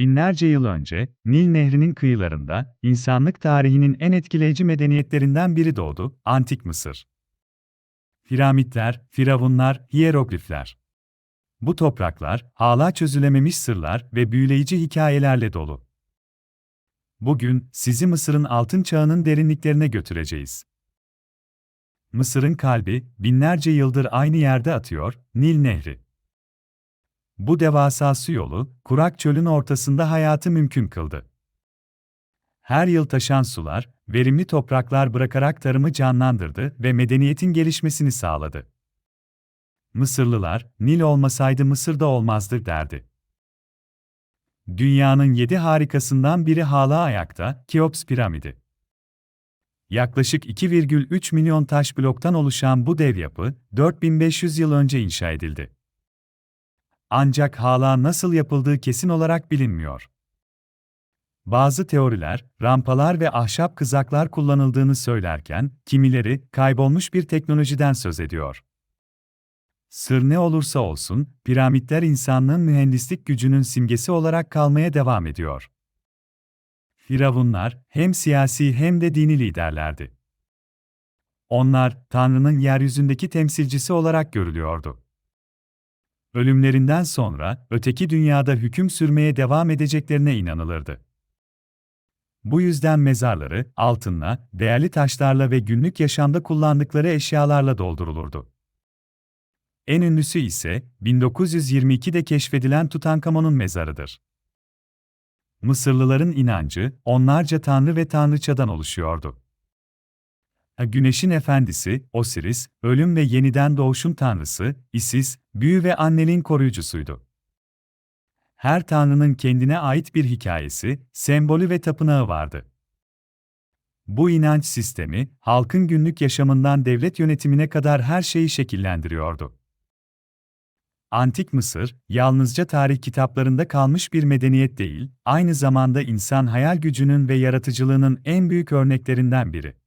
Binlerce yıl önce, Nil Nehri'nin kıyılarında, insanlık tarihinin en etkileyici medeniyetlerinden biri doğdu, Antik Mısır. Piramitler, firavunlar, hiyeroglifler. Bu topraklar, hala çözülememiş sırlar ve büyüleyici hikayelerle dolu. Bugün, sizi Mısır'ın altın çağının derinliklerine götüreceğiz. Mısır'ın kalbi, binlerce yıldır aynı yerde atıyor, Nil Nehri. Bu devasa su yolu, kurak çölün ortasında hayatı mümkün kıldı. Her yıl taşan sular, verimli topraklar bırakarak tarımı canlandırdı ve medeniyetin gelişmesini sağladı. Mısırlılar, Nil olmasaydı Mısır'da olmazdı derdi. Dünyanın yedi harikasından biri hala ayakta, Keops piramidi. Yaklaşık 2,3 milyon taş bloktan oluşan bu dev yapı, 4500 yıl önce inşa edildi. Ancak hala nasıl yapıldığı kesin olarak bilinmiyor. Bazı teoriler, rampalar ve ahşap kızaklar kullanıldığını söylerken, kimileri kaybolmuş bir teknolojiden söz ediyor. Sır ne olursa olsun, piramitler insanlığın mühendislik gücünün simgesi olarak kalmaya devam ediyor. Firavunlar hem siyasi hem de dini liderlerdi. Onlar, Tanrı'nın yeryüzündeki temsilcisi olarak görülüyordu. Ölümlerinden sonra öteki dünyada hüküm sürmeye devam edeceklerine inanılırdı. Bu yüzden mezarları altınla, değerli taşlarla ve günlük yaşamda kullandıkları eşyalarla doldurulurdu. En ünlüsü ise 1922'de keşfedilen Tutankamon'un mezarıdır. Mısırlıların inancı onlarca tanrı ve tanrıçadan oluşuyordu. Güneşin efendisi, Osiris, ölüm ve yeniden doğuşun tanrısı, Isis, büyü ve anneliğin koruyucusuydu. Her tanrının kendine ait bir hikayesi, sembolü ve tapınağı vardı. Bu inanç sistemi, halkın günlük yaşamından devlet yönetimine kadar her şeyi şekillendiriyordu. Antik Mısır, yalnızca tarih kitaplarında kalmış bir medeniyet değil, aynı zamanda insan hayal gücünün ve yaratıcılığının en büyük örneklerinden biri.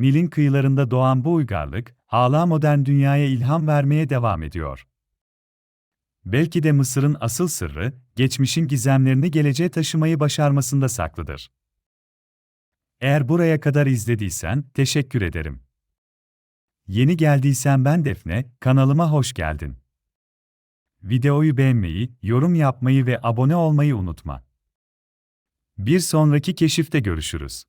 Nil'in kıyılarında doğan bu uygarlık, hala modern dünyaya ilham vermeye devam ediyor. Belki de Mısır'ın asıl sırrı, geçmişin gizemlerini geleceğe taşımayı başarmasında saklıdır. Eğer buraya kadar izlediysen, teşekkür ederim. Yeni geldiysen ben Defne, kanalıma hoş geldin. Videoyu beğenmeyi, yorum yapmayı ve abone olmayı unutma. Bir sonraki keşifte görüşürüz.